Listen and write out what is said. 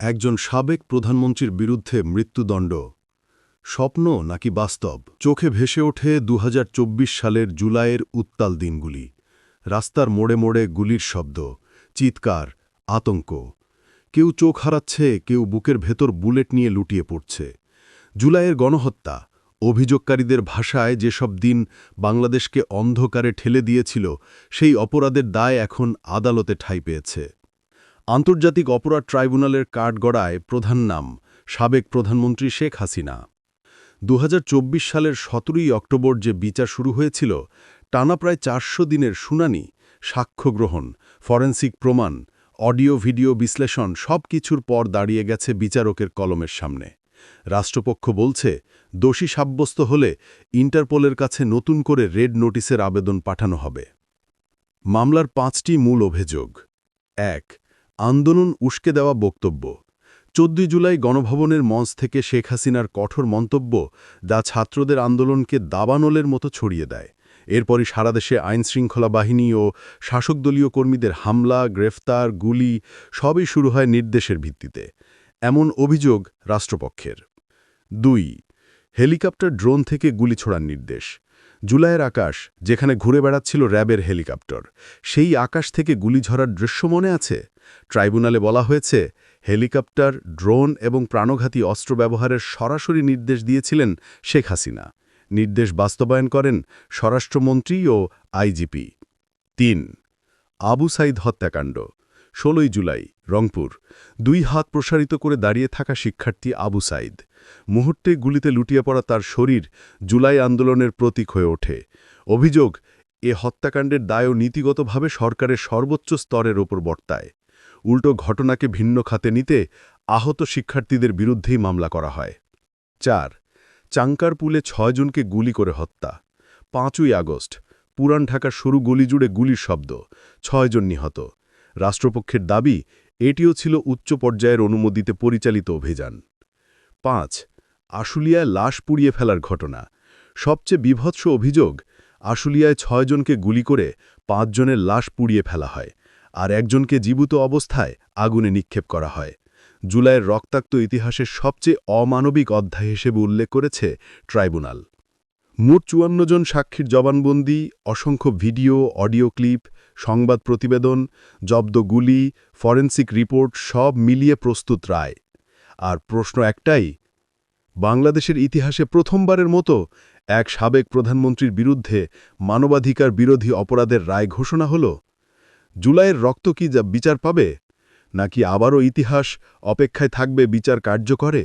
একজন সাবেক প্রধানমন্ত্রীর বিরুদ্ধে মৃত্যুদণ্ড। স্বপ্ন নাকি বাস্তব? চোখে ভেসে ওঠে দু হাজার চব্বিশ সালের জুলাইয়ের উত্তাল দিনগুলি। রাস্তার মোড়ে মোড়ে গুলির শব্দ, চিৎকার, আতঙ্ক। কেউ চোখ হারাচ্ছে, কেউ বুকের ভেতর বুলেট নিয়ে লুটিয়ে পড়ছে। জুলাইয়ের গণহত্যা, অভিযোগকারীদের ভাষায় যেসব দিন বাংলাদেশকে অন্ধকারে ঠেলে দিয়েছিল, সেই অপরাধের দায় এখন আদালতে ঠাঁই পেয়েছে। আন্তর্জাতিক অপরাধ ট্রাইব্যুনালের কাঠগড়ায় প্রধান নাম সাবেক প্রধানমন্ত্রী শেখ হাসিনা। দু হাজার চব্বিশ সালের সতেরোই অক্টোবর যে বিচার শুরু হয়েছিল, টানা প্রায় চারশো দিনের শুনানি, সাক্ষ্য গ্রহণ, ফরেন্সিক প্রমাণ, অডিও ভিডিও বিশ্লেষণ সব কিছুর পর দাঁড়িয়ে গেছে বিচারকের কলমের সামনে। রাষ্ট্রপক্ষ বলছে, দোষী সাব্যস্ত হলে ইন্টারপোলের কাছে নতুন করে রেড নোটিসের আবেদন পাঠানো হবে। মামলার পাঁচটি মূল অভিযোগ। এক আন্দোলন উস্কে দেওয়া বক্তব্য। চোদ্দই জুলাই গণভবনের মঞ্চ থেকে শেখ হাসিনার কঠোর মন্তব্য যা ছাত্রদের আন্দোলনকে দাবানলের মতো ছড়িয়ে দেয়। এরপরই সারা দেশে আইনশৃঙ্খলা বাহিনী ও শাসকদলীয় কর্মীদের হামলা, গ্রেফতার, গুলি সবই শুরু হয় নির্দেশের ভিত্তিতে। এমন অভিযোগ রাষ্ট্রপক্ষের। দুই, হেলিকপ্টার ড্রোন থেকে গুলি ছোড়ার নির্দেশ। জুলাইয়ের আকাশ, যেখানে ঘুরে বেড়াচ্ছিল র্যাবের হেলিকপ্টার, সেই আকাশ থেকে গুলি ঝরার দৃশ্য মনে আছে? ট্রাইব্যুনালে বলা হয়েছে, হেলিকপ্টার, ড্রোন এবং প্রাণঘাতী অস্ত্র ব্যবহারের সরাসরি নির্দেশ দিয়েছিলেন শেখ হাসিনা। নির্দেশ বাস্তবায়ন করেন স্বরাষ্ট্রমন্ত্রী ও আইজিপি তিন, আবু সাইদ হত্যাকাণ্ড, ষোলোই জুলাই, রংপুর। দুই হাত প্রসারিত করে দাঁড়িয়ে থাকা শিক্ষার্থী আবু সাইদ। মুহূর্তে গুলিতে লুটিয়ে পড়া তার শরীর জুলাই আন্দোলনের প্রতীক হয়ে ওঠে। অভিযোগ, এ হত্যাকাণ্ডের দায়ও নীতিগতভাবে সরকারের সর্বোচ্চ স্তরের ওপর বর্তায়। উল্টো ঘটনাকে ভিন্ন খাতে নিতে আহত শিক্ষার্থীদের বিরুদ্ধেই মামলা করা হয়। চার চাঙ্কারপুলে ছয়জনকে গুলি করে হত্যা। পাঁচই আগস্ট, পুরান ঢাকার সরু গলি জুড়ে গুলির শব্দ ছয়জন নিহত। রাষ্ট্রপক্ষের দাবি, এটিও ছিল উচ্চ পর্যায়ের অনুমোদিতে পরিচালিত অভিযান। পাঁচ, আশুলিয়ায় লাশ পুড়িয়ে ফেলার ঘটনা। সবচেয়ে বিভৎস অভিযোগ, আশুলিয়ায় ছয়জনকে গুলি করে পাঁচজনের লাশ পুড়িয়ে ফেলা হয়। আর একজনকে জীবিত অবস্থায় আগুনে নিক্ষেপ করা হয়। জুলাইয়ের রক্তাক্ত ইতিহাসের সবচেয়ে অমানবিক অধ্যায় হিসেবে উল্লেখ করেছে ট্রাইব্যুনাল। মোট চুয়ান্ন জন সাক্ষীর জবানবন্দি, অসংখ্য ভিডিও, অডিও ক্লিপ, সংবাদ প্রতিবেদন, জব্দ গুলি, ফরেন্সিক রিপোর্ট সব মিলিয়ে প্রস্তুত রায়। আর প্রশ্ন একটাই, বাংলাদেশের ইতিহাসে প্রথমবারের মতো এক সাবেক প্রধানমন্ত্রীর বিরুদ্ধে মানবাধিকার বিরোধী অপরাধের রায় ঘোষণা হল? জুলাইয়ের রক্ত কি যা বিচার পাবে? নাকি আবারও ইতিহাস অপেক্ষায় থাকবে বিচার কার্য করে